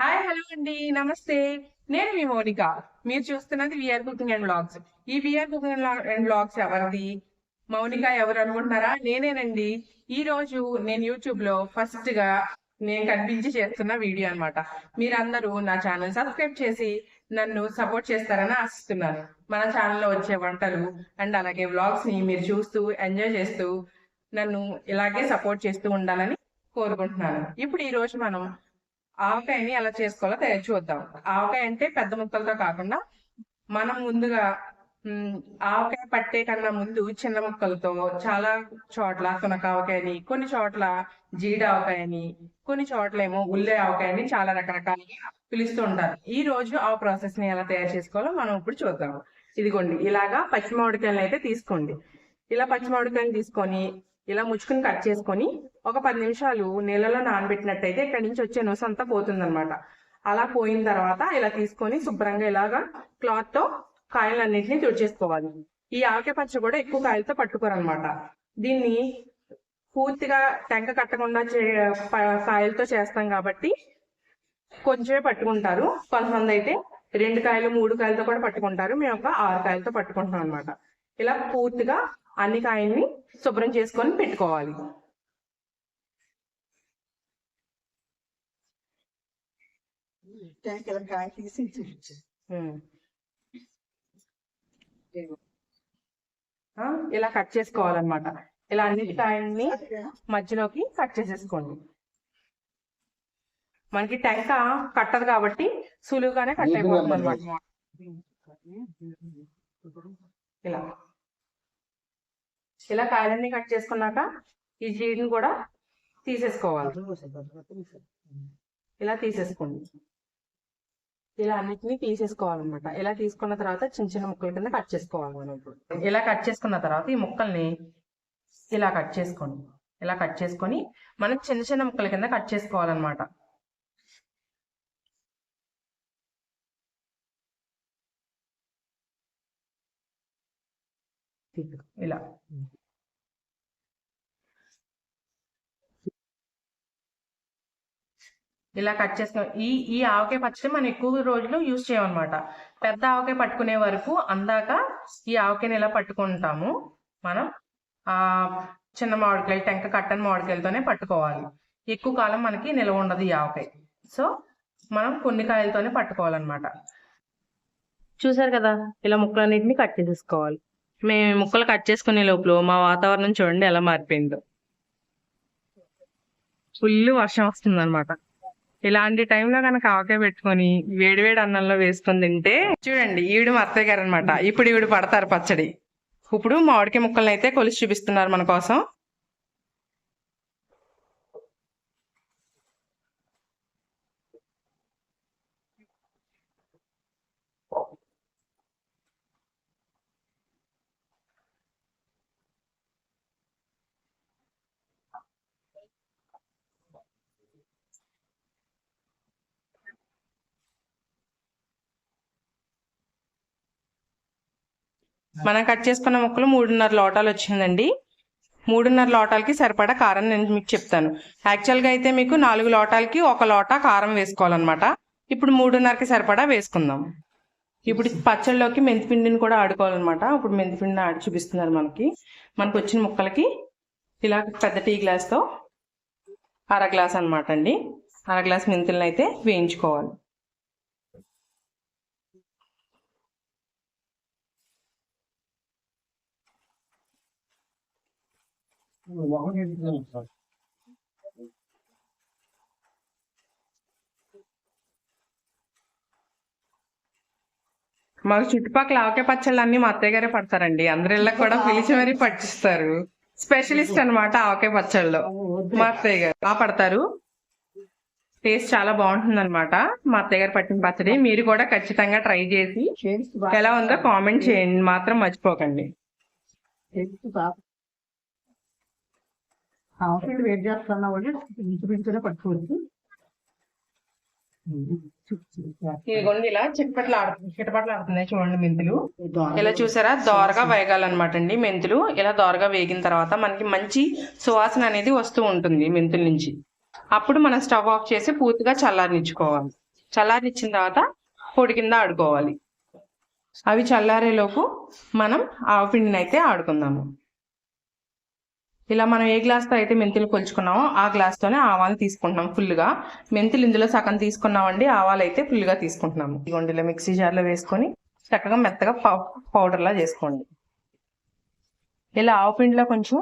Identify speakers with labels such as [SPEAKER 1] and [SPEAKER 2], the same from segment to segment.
[SPEAKER 1] Hi hello అండి. నమస్తే. నేను మీ మోనిక. మీరు చూస్తున్నది విఆర్ కుకింగ్ అండ్ బ్లాగ్స్ ఈ విఆర్ కుకింగ్ అండ్ బ్లాగ్స్ ఎవరిది? మౌనిక ఎవరు అనుకుంటున్నారా? నేనేనండి. ఈ రోజు నేను యూట్యూబ్లో ఫస్ట్గా నేను కనిపించి చేస్తున్న వీడియో అన్నమాట. మీరందరూ నా ఛానల్ సబ్స్క్రైబ్ చేసి నన్ను సపోర్ట్ చేస్తారని ఆశిస్తున్నాను. మన ఛానల్లో వచ్చే వంటలు అండ్ అలాగే వ్లాగ్స్ని మీరు చూస్తూ ఎంజాయ్ చేస్తూ నన్ను ఇలాగే సపోర్ట్ చేస్తూ ఉండాలని కోరుకుంటున్నాను. ఇప్పుడు ఈ రోజు మనం ఆవకాయని ఎలా చేసుకోవాలో తయారు చూద్దాం. ఆవకాయ అంటే పెద్ద ముక్కలతో కాకుండా మనం ముందుగా ఆవకాయ పట్టే కన్నా ముందు చిన్న ముక్కలతో చాలా చోట్ల సునకావకాయని కొన్ని చోట్ల జీడ ఆవకాయని కొన్ని చోట్ల ఏమో ఉల్లే ఆవకాయని చాలా రకరకాలుగా పిలుస్తూ ఉంటారు. ఈ రోజు ఆ ప్రాసెస్ని ఎలా తయారు చేసుకోవాలో మనం ఇప్పుడు చూద్దాం. ఇదిగోండి ఇలాగా పచ్చిమామిడికాయలను అయితే తీసుకోండి. ఇలా పచ్చిమామిడికాయలు తీసుకొని ఇలా ముచ్చుకుని కట్ చేసుకొని ఒక పది నిమిషాలు నీళ్ళలో నానబెట్టినట్టయితే ఇక్కడి నుంచి వచ్చే నొస అంతా పోతుందనమాట అలా పోయిన తర్వాత ఇలా తీసుకొని శుభ్రంగా ఇలాగా క్లాత్తో కాయలన్నింటినీ తుడిచేసుకోవాలి. ఈ ఆవకాయ పచ్చ కూడా ఎక్కువ కాయలతో పట్టుకోరనమాట దీన్ని పూర్తిగా టెంక కట్టకుండా చే ప- కాయలతో చేస్తాం కాబట్టి కొంచెమే పట్టుకుంటారు. కొంతమంది అయితే రెండు కాయలు మూడు కాయలతో కూడా పట్టుకుంటారు. మేము ఒక ఆరు కాయలతో పట్టుకుంటాం అనమాట ఇలా పూర్తిగా అన్ని కాయల్ని శుభ్రం చేసుకొని పెట్టుకోవాలి.
[SPEAKER 2] కాయ తీసి చూపించు
[SPEAKER 1] ఇలా కట్ చేసుకోవాలన్నమాట. ఇలా అన్ని కాయల్ని మధ్యలోకి కట్ చేసేసుకోండి. మనకి టెంక కట్టదు కాబట్టి సులువుగానే కట్ అయిపోతుంది అనమాట ఇలా. ఇలా కాయలన్నీ కట్ చేసుకున్నాక ఈ జీడిని కూడా తీసేసుకోవాలి. ఇలా తీసేసుకోండి. ఇలా అన్నిటిని తీసేసుకోవాలన్నమాట. ఇలా తీసుకున్న తర్వాత చిన్న చిన్న ముక్కల కింద కట్ చేసుకోవాలి మనం ఇప్పుడు. ఇలా కట్ చేసుకున్న తర్వాత ఈ ముక్కల్ని ఇలా కట్ చేసుకోండి ఇలా కట్ చేసుకొని మనం చిన్న చిన్న ముక్కల కింద కట్ చేసుకోవాలన్నమాట. ఇలా. ఇలా కట్ చేసుకుని ఈ ఈ ఆవకాయ పచ్చడి మనం ఎక్కువ రోజులు యూజ్ చేయమన్నమాట. పెద్ద ఆవకాయ పట్టుకునే వరకు అందాక ఈ ఆవకాయని ఇలా పట్టుకుంటాము. మనం ఆ చిన్న మామిడికాయలు టెంక కట్టని మామిడికాయలతోనే పట్టుకోవాలి. ఎక్కువ కాలం మనకి నిల్వ ఉండదు ఈ ఆవకాయ. సో మనం కొన్ని కాయలతోనే పట్టుకోవాలన్నమాట. చూసారు కదా? ఇలా ముక్కలన్నింటినీ కట్ చేసేసుకోవాలి. మేము ముక్కలు కట్ చేసుకునే లోపల మా వాతావరణం చూడండి ఎలా మారిపోయిందో. ఫుల్ వర్షం వస్తుంది అనమాట ఇలాంటి టైంలో కనుక ఆవకాయ పెట్టుకొని వేడివేడి అన్నంలో వేసుకొని తింటే చూడండి ఈవిడ మా అత్తయ్య గారు అనమాట ఇప్పుడు ఈవిడ పడతారు పచ్చడి. ఇప్పుడు మామిడికాయ ముక్కలను అయితే కొలిసి చూపిస్తున్నారు మన కోసం. మనం కట్ చేసుకున్న ముక్కలు మూడున్నర లోటాలు వచ్చిందండి. మూడున్నర లోటాలకి సరిపడా కారం నేను మీకు చెప్తాను. యాక్చువల్గా అయితే మీకు నాలుగు లోటాలకి ఒక లోటా కారం వేసుకోవాలన్నమాట. ఇప్పుడు మూడున్నరకి సరిపడా వేసుకుందాం. ఇప్పుడు పచ్చళ్ళలోకి మెంతిపిండిని కూడా ఆడుకోవాలన్నమాట. ఇప్పుడు మెంతిపిండిని ఆడి చూపిస్తున్నారు మనకి. మనకు వచ్చిన ముక్కలకి ఇలా పెద్ద టీ గ్లాస్తో అర గ్లాస్ అనమాట అండి. అర గ్లాస్ మెంతులను అయితే వేయించుకోవాలి. మాకు చుట్టుపక్కల ఆవకాయ పచ్చళ్ళు అన్ని మా అత్తయ్య గారే పడతారండి. అందరి ఇళ్ళకి కూడా పిలిచి మరీ పట్టిస్తారు. స్పెషలిస్ట్ అనమాట ఆవకాయ పచ్చళ్ళు. మా అత్తయ్య గారు బాగా పడతారు. టేస్ట్ చాలా బాగుంటుంది అనమాట మా అత్తయ్య గారు పట్టిన పచ్చడి మీరు కూడా ఖచ్చితంగా ట్రై చేసి ఎలా ఉందో కామెంట్ చేయండి. మాత్రం మర్చిపోకండి.
[SPEAKER 2] వేడి చేస్తున్నా కూడా ఇంచు పించునే పట్టుకోవచ్చు
[SPEAKER 1] ఇదిగోండి ఇలా చిట్పట్లు ఆడుతుంది చిటపట్లు ఆడుతున్నాయి చూడండి మెంతులు. ఇలా చూసారా? దోరగా వేగాలన్నమాట అండి మెంతులు. ఇలా దోరగా వేగిన తర్వాత మనకి మంచి సువాసన అనేది వస్తూ ఉంటుంది మెంతుల నుంచి. అప్పుడు మనం స్టవ్ ఆఫ్ చేసి పూర్తిగా చల్లారనిచ్చుకోవాలి. చల్లారిచ్చిన తర్వాత పొడి కింద ఆడుకోవాలి. అవి చల్లారేలోపు మనం ఆవు పిండిని అయితే ఆడుకుందాము. ఇలా మనం ఏ గ్లాస్తో అయితే మెంతులు కొలుచుకున్నామో ఆ గ్లాస్తోనే ఆవాలు తీసుకుంటున్నాం ఫుల్గా మెంతులు ఇందులో సగం తీసుకున్నామండి ఆవాలు అయితే ఫుల్గా తీసుకుంటున్నాము. ఇదిగోండి ఇలా మిక్సీ జార్లో వేసుకొని చక్కగా మెత్తగా పౌడర్లా చేసుకోండి. ఇలా ఆవు పిండిలో కొంచెం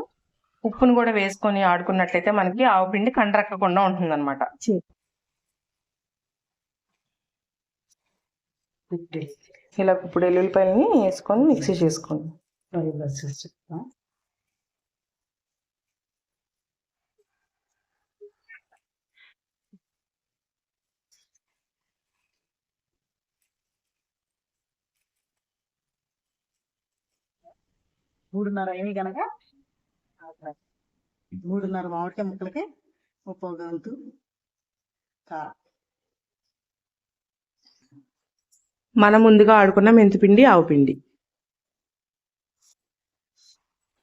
[SPEAKER 1] ఉప్పును కూడా వేసుకొని ఆడుకున్నట్లయితే మనకి ఆవు పిండి కండరక్కకుండా ఉంటుంది అనమాట ఇలా ఇప్పుడు ఎల్లుల్లిపాయలని వేసుకొని మిక్సీ చేసుకోండి.
[SPEAKER 2] మూడున్నర ఏమి కనుక మూడున్నర మామిడికాయ ముక్కలకి ముప్పై గంతు కారం.
[SPEAKER 1] మనం ముందుగా ఆడుకున్న మెంతిపిండి ఆవు పిండి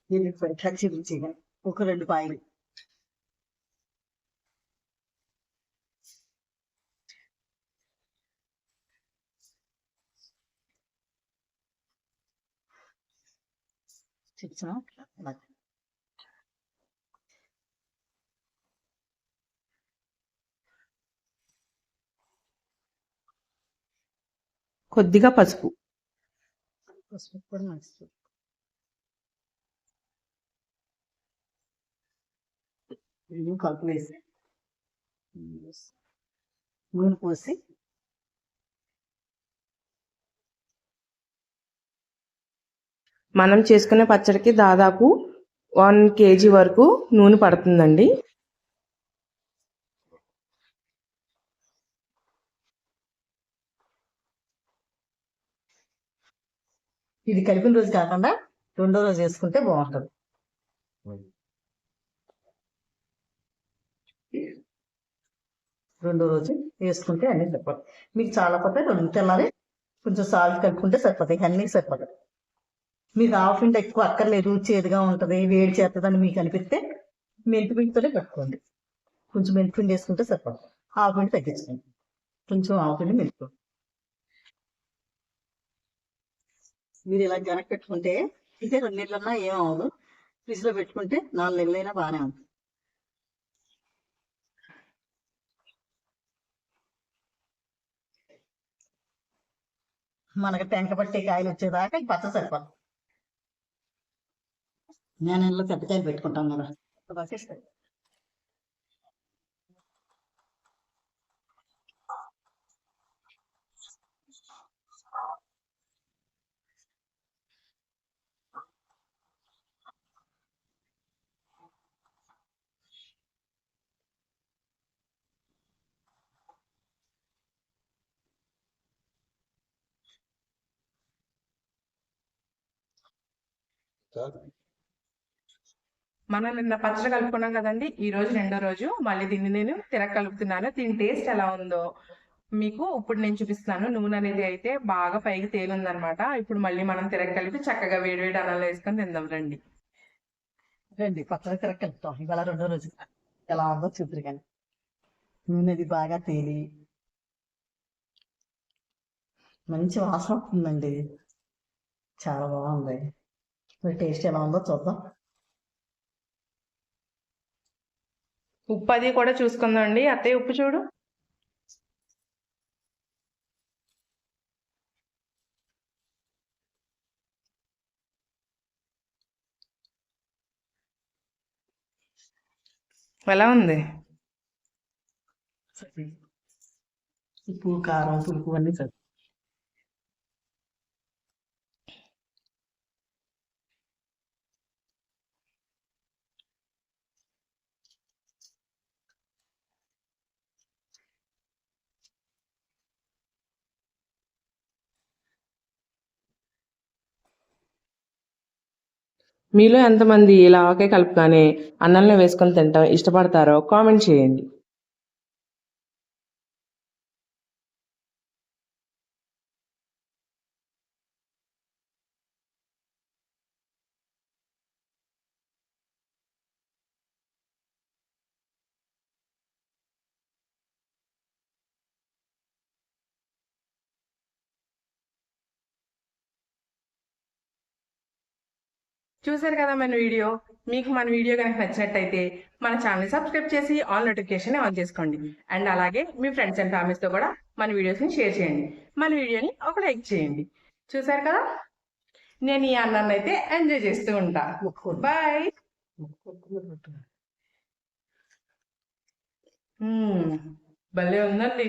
[SPEAKER 2] ఎల్లిపాయ కచ్చి రుచిగా ఒక రెండు పాయలు. చిన్న
[SPEAKER 1] కొద్దిగా పసుపు
[SPEAKER 2] పసుపు కూడా మంచిది కలుపు వేసి నూనె పోసి
[SPEAKER 1] మనం చేసుకునే పచ్చడికి దాదాపు వన్ కేజీ వరకు నూనె పడుతుందండి.
[SPEAKER 2] ఇది కలిపిన రోజు కాకుండా రెండో రోజు వేసుకుంటే బాగుంటుంది. రెండో రోజు వేసుకుంటే అన్నీ సరిపోతాయి. మీకు చాలా పోతే రెండు తెల్లారి కొంచెం సాల్ట్ కలుపుకుంటే సరిపోతాయి. అన్నీ సరిపోతాయి. మీకు ఆఫ్ పిండి ఎక్కువ అక్కర్లేదు చేదుగా ఉంటుంది వేడి చేస్తుందని మీకు అనిపిస్తే మెంతి పిండితోనే పెట్టుకోండి. కొంచెం మెంతి పిండి వేసుకుంటే సరిపోతుంది. ఆవు పిండి తగ్గించుకోండి. కొంచెం హాఫ్ పిండి మెంతుకోండి మీరు ఇలా జనక పెట్టుకుంటే ఇదే రెండు నెలలన్నా ఏం ఫ్రిడ్జ్లో పెట్టుకుంటే నాలుగు నెలలైనా బాగానే ఉంది మనకి టెంక పట్టే కాయలు వచ్చేదాకా ఈ పచ్చ సరిపోతుంది నేను నెలలో పెద్ద కాయలు పెట్టుకుంటాం కదా అప్పటిదాకా సరి.
[SPEAKER 1] మనం నిన్న పచ్చడి కలుపుకున్నాం కదండి. ఈ రోజు రెండో రోజు. మళ్ళీ దీన్ని నేను తిరగ కలుపుతున్నాను దీని టేస్ట్ ఎలా ఉందో మీకు ఇప్పుడు నేను చూపిస్తున్నాను. నూనె అనేది అయితే బాగా పైకి తేలుందనమాట ఇప్పుడు మళ్ళీ మనం తిరగ కలిపి చక్కగా వేడివేడి అన్నంలో వేసుకొని తిందాం రండి.
[SPEAKER 2] రండి పచ్చడి తిరగ కలుపుతాం ఇవాళ రెండో రోజు. ఎలా ఉందో చూద్దరు కానీ. నూనె అది బాగా తేలి మంచి వాసన వస్తుందండి. చాలా బాగుంది. టేస్ట్ ఎలా ఉందో చూద్దాం.
[SPEAKER 1] ఉప్పు అది కూడా చూసుకుందాం అండి అత్తయ్య ఉప్పు చూడు. ఎలా ఉంది?
[SPEAKER 2] ఉప్పు కారం పులుపు అన్నీ
[SPEAKER 1] మీలో ఎంతమంది ఇలా ఆవకాయ కలుపుగానే అన్నంలో వేసుకొని తింటాం ఇష్టపడతారో కామెంట్ చేయండి. చూసారు కదా మన వీడియో? మీకు మన వీడియో కనుక నచ్చినట్టయితే మన ఛానల్ సబ్స్క్రైబ్ చేసి ఆల్ నోటిఫికేషన్ ఆన్ చేసుకోండి. అండ్ అలాగే మీ ఫ్రెండ్స్ అండ్ ఫ్యామిలీస్తో కూడా మన వీడియోస్ని షేర్ చేయండి. మన వీడియోని ఒక లైక్ చేయండి. చూసారు కదా? నేను ఈ అన్నాన్ని అయితే ఎంజాయ్ చేస్తూ ఉంటా. బాయ్. భలే ఉందండి.